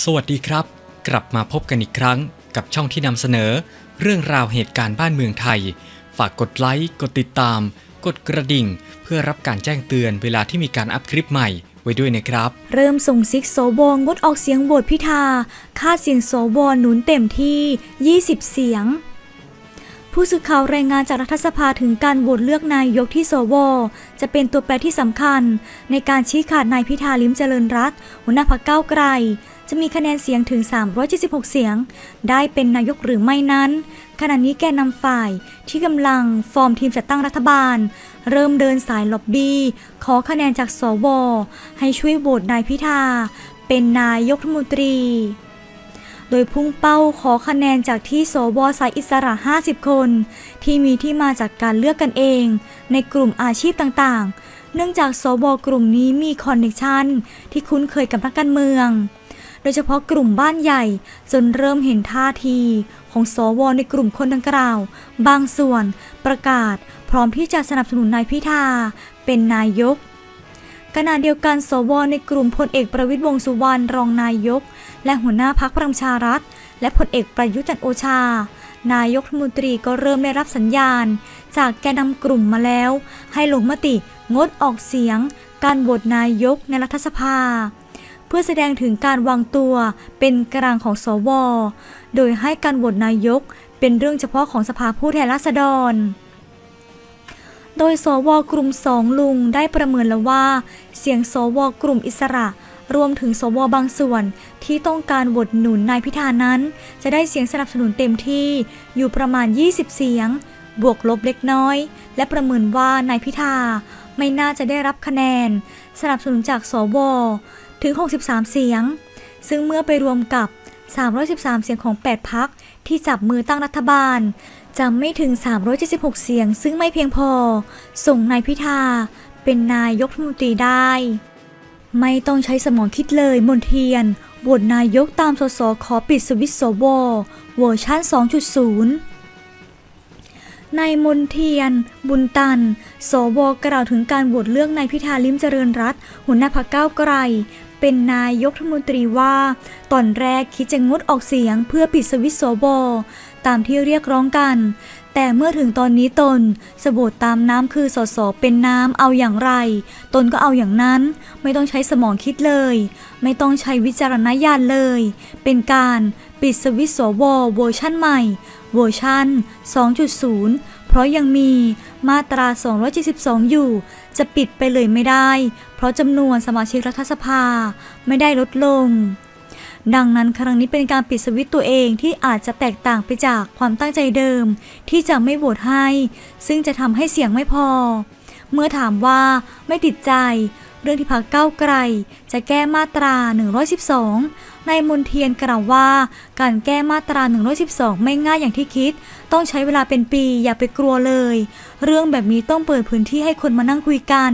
สวัสดีครับ กลับมาพบกันอีกครั้งกับช่องที่นำเสนอ เรื่องราวเหตุการณ์บ้านเมืองไทย ฝากกดไลค์ กดติดตาม กดกระดิ่ง เพื่อรับการแจ้งเตือนเวลาที่มีการอัพคลิปใหม่ไว้ด้วยนะครับ เริ่มส่งซิกโสวงดออกเสียงโหวตพิธา ค่าเสียงโสวหนุนเต็มที่ 20 เสียง ผู้สื่อข่าวรายงานจากรัฐสภาถึงการโหวตเลือกนายกที่สวจะเป็นตัวแปรที่สำคัญ ในการชี้ขาดนายพิธาลิมเจริญรัตน์หัวหน้าพรรคก้าวไกล จะมีคะแนนเสียงถึง 376 เสียง ได้เป็นนายกหรือไม่นั้น ขณะนี้แกนนำฝ่ายที่กำลังฟอร์มทีมจัดตั้งรัฐบาล เริ่มเดินสายล็อบบี้ ขอคะแนนจากสว ให้ช่วยโหวตนายพิธา เป็นนายกรัฐมนตรี โดยพุ่งเป้าขอคะแนนจากที่สวสายอิสระ 50 คน ที่มีที่มาจากการเลือกกันเอง ในกลุ่มอาชีพต่างๆ เนื่องจากสวกลุ่มนี้มีคอนเนคชันที่คุ้นเคยกับนักการเมือง โดยเฉพาะกลุ่มบ้านใหญ่ จนเริ่มเห็นท่าที ของสวในกลุ่มคนดังกล่าว บางส่วนประกาศพร้อมที่จะสนับสนุนนายพิธา เป็นนายกขณะเดียวกันสวในกลุ่มพลเอกประวิตยวงสุวรรณรองนายก และหัวหน้าพักพลังประชารัฐ และพลเอกประยุทธ์จันโอชา นายกรัฐมนตรีก็เริ่มได้รับสัญญาณ จากแกนนำกลุ่มมาแล้ว ให้ลงมติงดออกเสียง การโหวตนายกในรัฐสภา พื่อแสดงถึงการวางตัวเป็นกลางของสว โดยให้การโหวตนายกเป็นเรื่องเฉพาะของสภาผู้แทนราษฎร โดยสวกลุ่มสองลุงได้ประเมินแล้วว่า เสียงสวกลุ่มอิสระ รวมถึงสวบางส่วนที่ต้องการโหวตหนุนนายพิธานั้น จะได้เสียงสนับสนุนเต็มที่อยู่ประมาณ 20 เสียง บวกลบเล็กน้อย และประเมินว่านายพิธาไม่น่าจะได้รับคะแนน สนับสนุนจากสว ถึง 63 เสียง ซึ่งเมื่อไปรวมกับ 313 เสียงของ 8 พักที่จับมือตั้งรัฐบาลจะไม่ถึง 376 เสียง ซึ่งไม่เพียงพอ ส่งนายพิธาเป็นนายกรัฐมนตรีได้ ไม่ต้องใช้สมองคิดเลยมนเทียนบทนายกตามสสขอปิดสวิตช์สวเวอร์ชัน2.0 นายมนเทียน บุญตัน สวกล่าวถึงการโหวตเลือกนายพิธาลิมเจริญรัตหัวหน้าพรรคก้าวไกล เป็นนายกรัฐมนตรีว่า ตอนแรกคิดจะงดออกเสียงเพื่อปิดสวิตช์สวตามที่เรียกร้องกัน แต่เมื่อถึงตอนนี้ตนสบทตามน้ำคือสสเป็นน้ำเอาอย่างไร ตนก็เอาอย่างนั้น ไม่ต้องใช้สมองคิดเลย ไม่ต้องใช้วิจารณญาณเลย เป็นการปิดสวิตช์สวเวอร์ชั่นใหม่ เวอร์ชัน2.0 เพราะยังมี มาตรา 272 อยู่ จะปิดไปเลยไม่ได้ เพราะจำนวนสมาชิกรัฐสภาไม่ได้ลดลง ดังนั้นครั้งนี้เป็นการปิดสวิตตัวเองที่อาจจะแตกต่างไปจากความตั้งใจเดิม ที่จะไม่โหวตให้ ซึ่งจะทำให้เสียงไม่พอ เมื่อถามว่าไม่ติดใจ เรื่องที่พักเก้าไกล จะแก้มาตรา 112 นายมนเทียนกล่าวว่า การแก้มาตรา 112 ไม่ง่ายอย่างที่คิด ต้องใช้เวลาเป็นปีอย่าไปกลัวเลย เรื่องแบบนี้ต้องเปิดพื้นที่ให้คนมานั่งคุยกัน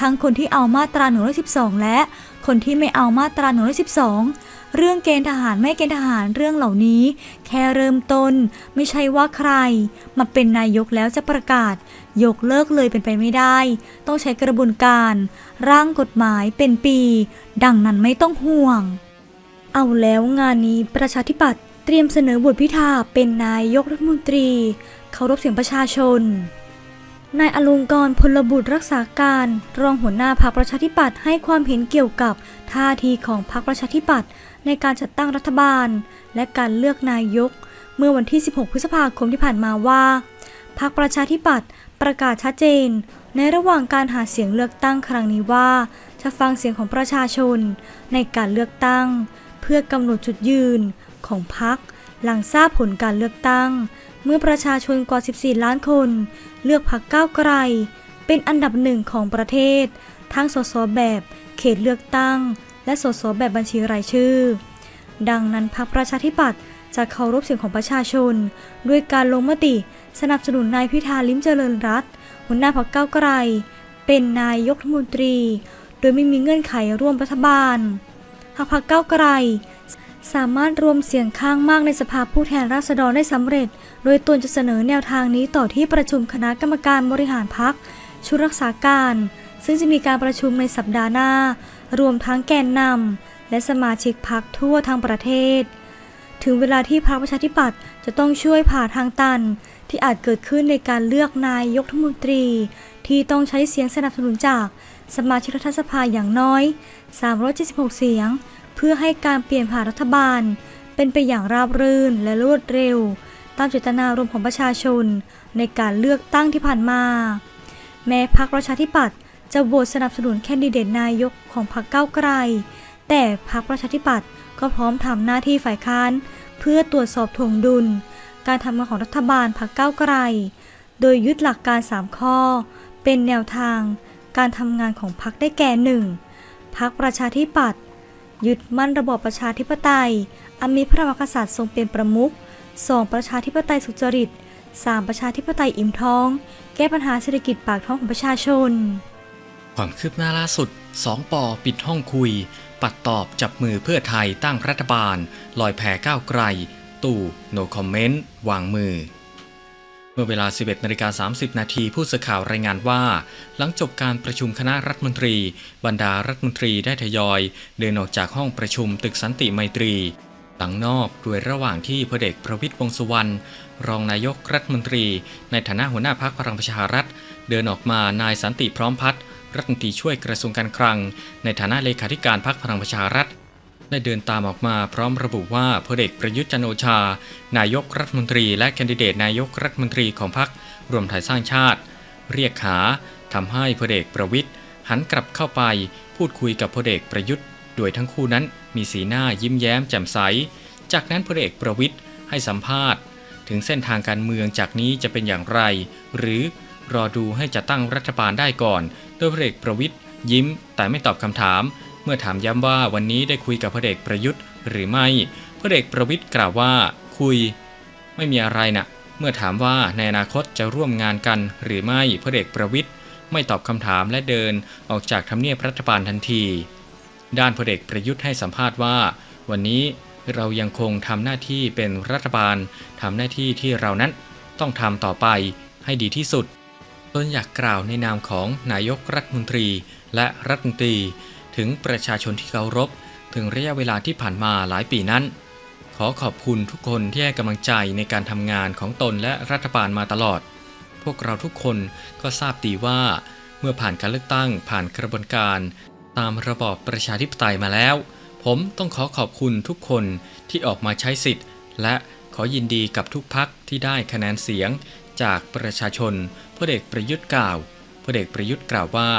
ทั้งคนที่เอามาตรา 112 และคนที่ไม่เอามาตรา 112 เรื่องเกณฑ์ทหารไม่เกณฑ์ทหารเรื่องเหล่านี้ แค่เริ่มต้น ไม่ใช่ว่าใคร มาเป็นนายกแล้วจะประกาศ ยกเลิกเลยเป็นไปไม่ได้ ต้องใช้กระบวนการ ร่างกฎหมายเป็นปี ดังนั้นไม่ต้องห่วง เอาแล้วงานนี้ประชาธิปัตย์เตรียมเสนอบทพิธาเป็นนายกรัฐมนตรี เคารพเสียงประชาชน นายอลงกรณ์พลบุตรรักษาการ รองหัวหน้าพรรคประชาธิปัตย์ให้ความเห็นเกี่ยวกับท่าทีของพรรคประชาธิปัตย์ในการจัดตั้งรัฐบาล และการเลือกนายก เมื่อวันที่ 16 พฤษภาคมที่ผ่านมาว่าพรรคประชาธิปัตย์ประกาศชัดเจน ในระหว่างการหาเสียงเลือกตั้งครั้งนี้ว่า จะฟังเสียงของประชาชนในการเลือกตั้ง เพื่อกำหนดจุดยืนของพรรคหลังทราบผลการเลือกตั้ง เมื่อประชาชนกว่า 14 ล้านคน เลือกพรรคก้าวไกล เป็นอันดับหนึ่งของประเทศ ทั้งสสแบบเขตเลือกตั้ง และสสแบบบัญชีรายชื่อ ดังนั้นพรรคประชาธิปัตย์จะเคารพเสียงของประชาชน ด้วยการลงมติสนับสนุนนายพิธาลิ้มเจริญรัตน์หัวหน้าพรรคก้าวไกล เป็นนายกรัฐมนตรี โดยไม่มีเงื่อนไขร่วมรัฐบาลากพรรคก้าวไกล สามารถรวมเสียงข้างมากในสภาผู้แทนราษฎรได้สำเร็จ โดยตนจะเสนอแนวทางนี้ต่อที่ประชุมคณะกรรมการบริหารพรรคชุดรักษาการ ซึ่งจะมีการประชุมในสัปดาห์หน้า รวมทั้งแกนนำและสมาชิกพรรคทั่วทั้งประเทศ ถึงเวลาที่พรรคประชาธิปัตย์จะต้องช่วยผ่าทางตัน ที่อาจเกิดขึ้นในการเลือกนายกรัฐมนตรี ที่ต้องใช้เสียงสนับสนุนจากสมาชิกรัฐสภาอย่างน้อย 376 เสียง เพื่อให้การเปลี่ยนผ่านรัฐบาล เป็นไปอย่างราบรื่นและรวดเร็ว ตามเจตนารมณ์ของประชาชน ในการเลือกตั้งที่ผ่านมา แม้พรรคประชาธิปัตย์จะโหวตสนับสนุนแคนดิเดตนายกของพรรคก้าวไกล แต่พรรคประชาธิปัตย์ก็พร้อมทำหน้าที่ฝ่ายค้าน เพื่อตรวจสอบถ่วงดุล การทำงานของรัฐบาลพรรคก้าวไกล โดยยึดหลักการ 3 ข้อ เป็นแนวทางการทำงานของพรรคได้แก่หนึ่ง พรรคประชาธิปัตย์ยึดมั่นระบอบประชาธิปไตย อันมีพระมหากษัตริย์ทรงเป็นประมุข 2. ประชาธิปไตยสุจริต 3. ประชาธิปไตยอิ่มท้อง แก้ปัญหาเศรษฐกิจปากท้องของประชาชน ความคืบหน้าล่าสุด 2ปอปิดห้องคุย ปัดตอบจับมือเพื่อไทยตั้งรัฐบาล ลอยแพก้าวไกล ตู่ no comment วางมือ มื่อเวลา 11นาฬิกา30 นาทีผู้สื่อข่าวรายงานว่า หลังจบการประชุมคณะรัฐมนตรี บรรดารัฐมนตรีได้ทยอย เดินออกจากห้องประชุมตึกสันติไมตรี หลังนอกโดยระหว่างที่พลเอกประวิตรวงษ์สุวรรณรองนายกรัฐมนตรี ในฐานะหัวหน้าพักพลังประชารัฐ เดินออกมานายสันติพร้อมพัฒน์รัฐมนตรีช่วยกระทรวงการคลัง ในฐานะเลขาธิการพักพลังประชารัฐ ได้เดินตามออกมาพร้อมระบุว่าพลเอกประยุทธ์จันโอชา นายกรัฐมนตรีและแคนดิเดตนายกรัฐมนตรีของพรรครวมไทยสร้างชาติ เรียกหาทำให้พลเอกประวิทย์หันกลับเข้าไปพูดคุยกับพลเอกประยุทธ์ โดยทั้งคู่นั้นมีสีหน้ายิ้มแย้มแจ่มใส จากนั้นพลเอกประวิทย์ให้สัมภาษณ์ ถึงเส้นทางการเมืองจากนี้จะเป็นอย่างไร หรือรอดูให้จะตั้งรัฐบาลได้ก่อน โดยพลเอกประวิทย์ยิ้มแต่ไม่ตอบคำถาม เมื่อถามย้ำว่าวันนี้ได้คุยกับพลเอกประยุทธ์หรือไม่พลเอกประวิทย์กล่าวว่าคุย ไม่มีอะไรนะเมื่อถามว่าในอนาคตจะร่วมงานกันหรือไม่พลเอกประวิทย์ไม่ตอบคำถามและเดินออกจากทำเนียบรัฐบาลทันที ด้านพลเอกประยุทธ์ให้สัมภาษณ์ว่า วันนี้เรายังคงทำหน้าที่เป็นรัฐบาลทำหน้าที่ที่เรานั้นต้องทำต่อไปให้ดีที่สุดตนอยากกล่าวในนามของนายกรัฐมนตรีและรัฐมนตรี ถึงประชาชนที่เคารพ ถึงระยะเวลาที่ผ่านมาหลายปีนั้น ขอขอบคุณทุกคนที่ให้กำลังใจในการทำงานของตนและรัฐบาลมาตลอด พวกเราทุกคนก็ทราบดีว่า เมื่อผ่านการเลือกตั้งผ่านกระบวนการ ตามระบอบประชาธิปไตยมาแล้ว ผมต้องขอขอบคุณทุกคนที่ออกมาใช้สิทธิ์ และขอยินดีกับทุกพักที่ได้คะแนนเสียงจากประชาชนพลเอกประยุทธ์กล่าวพลเอกประยุทธ์กล่าวว่า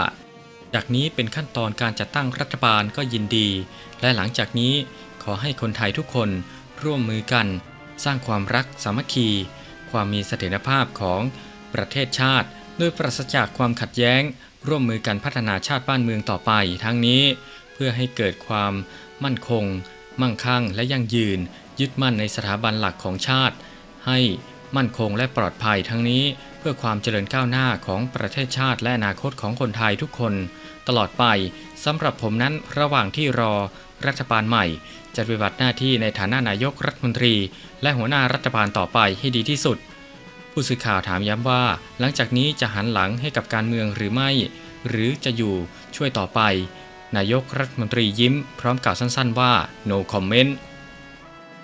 จากนี้เป็นขั้นตอนการจัดตั้งรัฐบาลก็ยินดี และหลังจากนี้ขอให้คนไทยทุกคนร่วมมือกัน สร้างความรักสามัคคี ความมีเสถียรภาพของประเทศชาติโดยปราศจากความขัดแย้ง ร่วมมือกันพัฒนาชาติบ้านเมืองต่อไป ทั้งนี้ เพื่อให้เกิดความมั่นคง มั่งคั่งและยั่งยืน ยึดมั่นในสถาบันหลักของชาติ ให้มั่นคงและปลอดภัยทั้งนี้ เพื่อความเจริญก้าวหน้าของประเทศชาติและอนาคตของคนไทยทุกคน ตลอดไปสำหรับผมนั้นระหว่างที่รอรัฐบาลใหม่ จะปฏิบัติหน้าที่ในฐานะนายกรัฐมนตรี และหัวหน้ารัฐบาลต่อไปให้ดีที่สุด ผู้สื่อข่าวถามย้ำว่า หลังจากนี้จะหันหลังให้กับการเมืองหรือไม่ หรือจะอยู่ช่วยต่อไป นายกรัฐมนตรียิ้ม พร้อมกล่าวสั้นๆว่า no comment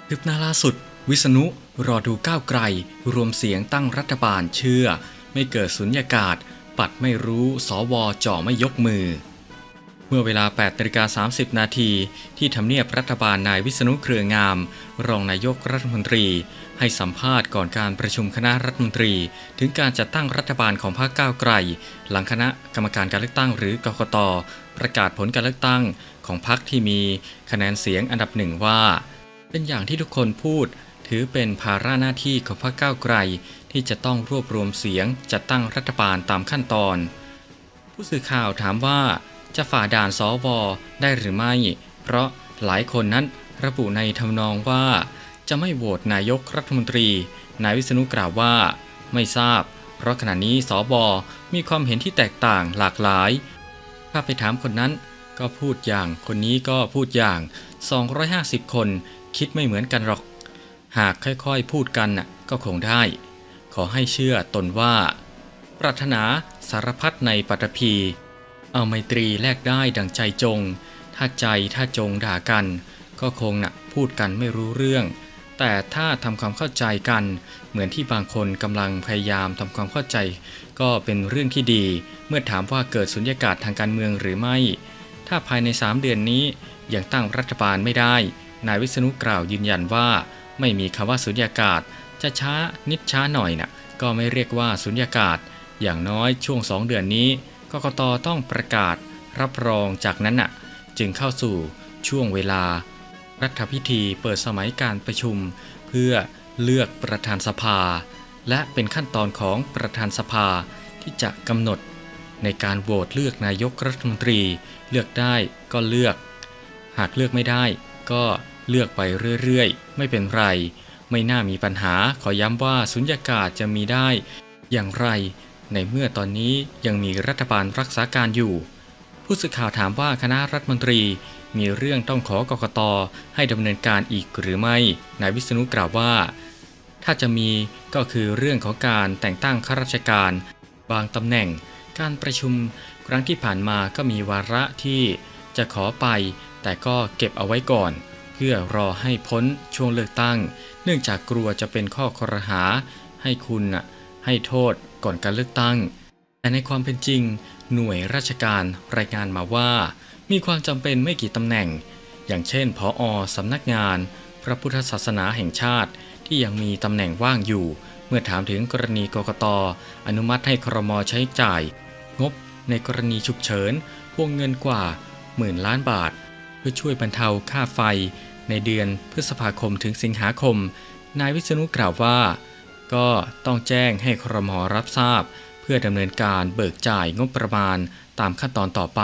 คืบหน้าล่าสุด วิษณุรอดูก้าวไกล รวมเสียงตั้งรัฐบาลเชื่อ ไม่เกิดสุญญากาศ ปัดไม่รู้สวจ่อไม่ยกมือ เมื่อเวลา8นาฬิกา30 นาทีที่ทำเนียบรัฐบาลนายวิษณุเครืองาม รองนายกรัฐมนตรี ให้สัมภาษณ์ก่อนการประชุมคณะรัฐมนตรี ถึงการจัดตั้งรัฐบาลของพรรคก้าวไกล หลังคณะกรรมการการเลือกตั้งหรือกกตประกาศผลการเลือกตั้งของพรรคที่มีคะแนนเสียงอันดับหนึ่งว่า เป็นอย่างที่ทุกคนพูด ถือเป็นภาระหน้าที่ของพรรคก้าวไกล ที่จะต้องรวบรวมเสียงจัดตั้งรัฐบาลตามขั้นตอน ผู้สื่อข่าวถามว่า จะฝ่าด่านสวได้หรือไม่ เพราะหลายคนนั้นระบุในทำนองว่า จะไม่โหวตนายกรัฐมนตรี นายวิษณุกล่าวว่า ไม่ทราบ เพราะขณะนี้สวมีความเห็นที่แตกต่างหลากหลาย ถ้าไปถามคนนั้นก็พูดอย่าง คนนี้ก็พูดอย่าง 250 คนคิดไม่เหมือนกันหรอก หากค่อยๆพูดกันน่ะก็คงได้ ขอให้เชื่อตนว่า ปรารถนาสารพัดในปัตภีเอาไมตรีแลกได้ดังใจจง ถ้าใจถ้าจงด่ากัน ก็คงนะพูดกันไม่รู้เรื่อง แต่ถ้าทำความเข้าใจกัน เหมือนที่บางคนกำลังพยายามทำความเข้าใจ ก็เป็นเรื่องที่ดี เมื่อถามว่าเกิดสุญญากาศทางการเมืองหรือไม่ ถ้าภายใน 3 เดือนนี้ยังตั้งรัฐบาลไม่ได้ นายวิษณุกล่าวยืนยันว่า ไม่มีคำว่าสุญญากาศ จะช้านิดช้าหน่อยน่ะก็ไม่เรียกว่าสุญญากาศ อย่างน้อยช่วง2เดือนนี้กกตต้องประกาศ รับรองจากนั้นน่ะ จึงเข้าสู่ช่วงเวลา รัฐพิธีเปิดสมัยการประชุม เพื่อเลือกประธานสภา และเป็นขั้นตอนของประธานสภาที่จะกำหนด ในการโหวตเลือกนายกรัฐมนตรี เลือกได้ก็เลือก หากเลือกไม่ได้ก็ เลือกไปเรื่อยๆ ไม่เป็นไร ไม่น่ามีปัญหาขอย้ำว่าสุญญากาศจะมีได้ อย่างไร ในเมื่อตอนนี้ยังมีรัฐบาลรักษาการอยู่ ผู้สื่อข่าวถามว่าคณะรัฐมนตรีมีเรื่องต้องขอกกตให้ดำเนินการอีกหรือไม่ นายวิษณุกล่าวว่า ถ้าจะมีก็คือเรื่องของการแต่งตั้งข้าราชการ บางตำแหน่ง การประชุมครั้งที่ผ่านมาก็มีวาระที่จะขอไป แต่ก็เก็บเอาไว้ก่อน พื่อรอให้พ้นช่วงเลือกตั้ง เนื่องจากกลัวจะเป็นข้อคอรหา ให้คุณน่ะให้โทษก่อนการเลือกตั้ง แต่ในความเป็นจริง หน่วยราชการรายงานมาว่า มีความจำเป็นไม่กี่ตำแหน่ง อย่างเช่น ผออสำนักงาน พระพุทธศาสนาแห่งชาติ ที่ยังมีตำแหน่งว่างอยู่ เมื่อถามถึงกรณีกกตอนุมัติให้ครมใช้จ่าย งบในกรณีฉุกเฉินวงเงินกว่าหมื่นล้านบาท เพื่อช่วยบรรเทาค่าไฟ ในเดือนพฤษภาคมถึงสิงหาคม นายวิษณุกล่าวว่า ก็ต้องแจ้งให้ครมรับทราบ เพื่อดำเนินการเบิกจ่ายงบประมาณตามขั้นตอนต่อไป